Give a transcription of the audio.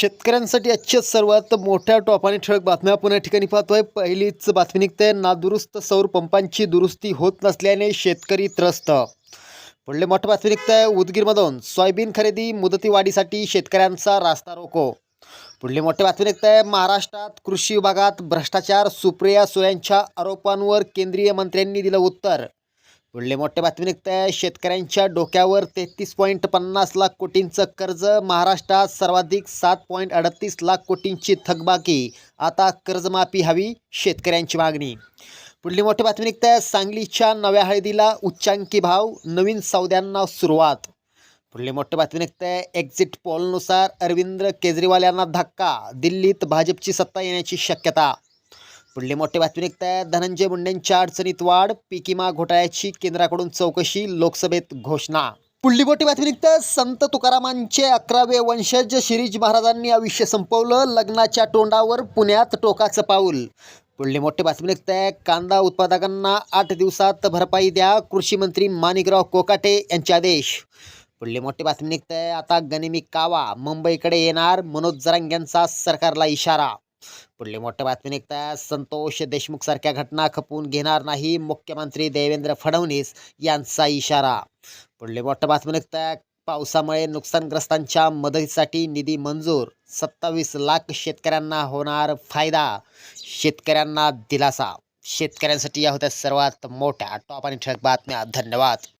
शेतकऱ्यांसाठी आजच्या सर्वात मोठ्या टॉप आणि ठळक बातम्या पुण्या ठिकाणी पाहतोय. पहिलीच बातमी निघते. नादुरुस्त सौर पंपांची दुरुस्ती होत नसल्याने शेतकरी त्रस्त. पुढले मोठं बातमी निघतंय उदगीरमधून सोयाबीन खरेदी मुदतीवाढीसाठी शेतकऱ्यांचा रास्ता रोको. पुढली मोठी बातमी निघतंय महाराष्ट्रात कृषी विभागात भ्रष्टाचार सुप्रिया सुळेंच्या आरोपांवर केंद्रीय मंत्र्यांनी दिलं उत्तर. पुढले मोठे बातमी निघतंय शेतकऱ्यांच्या डोक्यावर तेहतीस पॉईंट पन्नास लाख कोटींचं कर्ज महाराष्ट्रात सर्वाधिक सात पॉईंट अडतीस लाख कोटींची थकबाकी. आता कर्जमाफी हवी शेतकऱ्यांची मागणी. पुढली मोठी बातमी निघतंय सांगलीच्या नव्या हळदीला उच्चांकी भाव नवीन सौद्यांना सुरुवात. पुढली मोठी बातमी निघतंय एक्झिट पोलनुसार अरविंद केजरीवाल यांना धक्का दिल्लीत भाजपची सत्ता येण्याची शक्यता. पुढली मोठे बातमी निघतात धनंजय मुंडेंच्या अडचणीत वाढ पिकिमा घोटाळ्याची केंद्राकडून चौकशी लोकसभेत घोषणा. पुढली मोठी बातमी निघतात संत तुकारामांचे अकरावे वंशज शिरीज महाराजांनी आयुष्य संपवलं. लग्नाच्या तोंडावर पुण्यात टोकाचं पाऊल. पुढली मोठी बातमी निघतंय कांदा उत्पादकांना आठ दिवसात भरपाई द्या कृषी मंत्री माणिकराव कोकाटे यांचे आदेश. पुढली मोठी बातमी निघतंय आता गनिमी कावा मुंबईकडे येणार मनोज जरांग यांचा सरकारला इशारा. पुढली मोठ्या बातमी निघताय संतोष देशमुख सारख्या घटना खपवून घेणार नाही मुख्यमंत्री देवेंद्र फडणवीस यांचा इशारा. पुढली मोठ्या बातमी निघताय पावसामुळे नुकसानग्रस्तांच्या मदतीसाठी निधी मंजूर सत्तावीस लाख शेतकऱ्यांना होणार फायदा शेतकऱ्यांना दिलासा. शेतकऱ्यांसाठी या होत्या सर्वात मोठ्या टॉप आणि ठळक बातम्या. धन्यवाद.